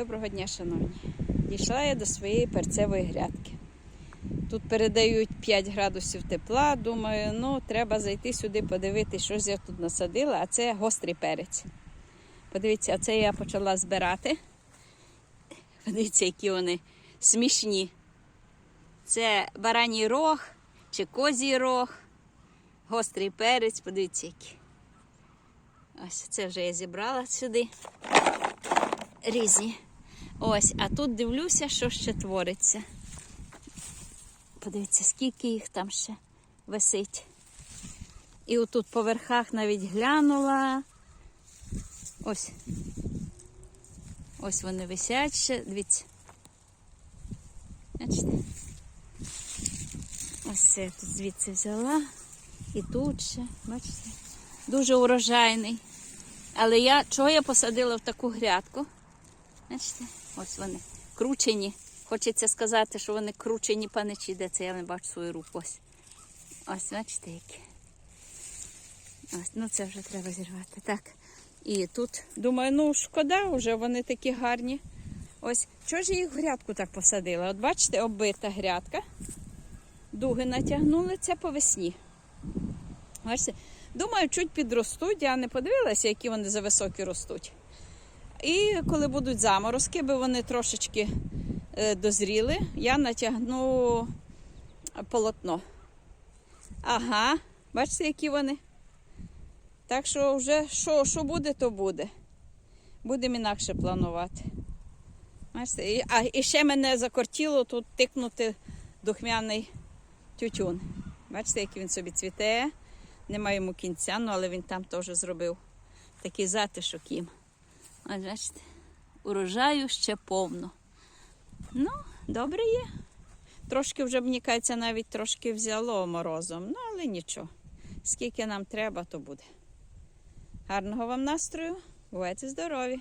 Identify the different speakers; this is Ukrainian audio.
Speaker 1: Доброго дня, шановні. Дійшла я до своєї перцевої грядки. Тут передають 5 градусів тепла. Думаю, ну треба зайти сюди, подивитися, що я тут насадила, а це гострий перець. Подивіться, а це я почала збирати. Подивіться, які вони смішні. Це бараній рог чи козій рог, гострий перець, подивіться, які. Ось це вже я зібрала сюди різні. Ось, а тут дивлюся, що ще твориться. Подивіться, скільки їх там ще висить. І отут по верхах навіть глянула. Ось. Ось вони висять ще. Дивіться. Бачите? Ось це я тут звідси взяла. І тут ще, бачите, дуже урожайний. Але я чого я посадила в таку грядку? Бачите, ось вони кручені. Хочеться сказати, що вони кручені паничі, де це я не бачу свою руку. Ось. Ось, бачите, які. Ось, ну це вже треба зірвати. Так. І тут, думаю, ну шкода, вже вони такі гарні. Ось, чого ж їх в грядку так посадила? От бачите, оббита грядка. Дуги натягнули це по весні. Бачите? Думаю, чуть підростуть. Я не подивилася, які вони за високі ростуть. І коли будуть заморозки, бо вони трошечки е, дозріли, я натягну полотно. Ага, бачите, які вони. Так що вже що, що буде, то буде. Будемо інакше планувати. Бачите? І, а, і ще мене закортіло тут тикнути духмяний тютюн. Бачите, який він собі цвіте. Немає йому кінця, ну, але він там теж зробив такий затишок їм. Ось бачите, урожаю ще повно. Ну, добре є. Трошки вже, мені кажеться, навіть трошки взяло морозом. Ну, але нічого. Скільки нам треба, то буде. Гарного вам настрою. Бувайте здорові!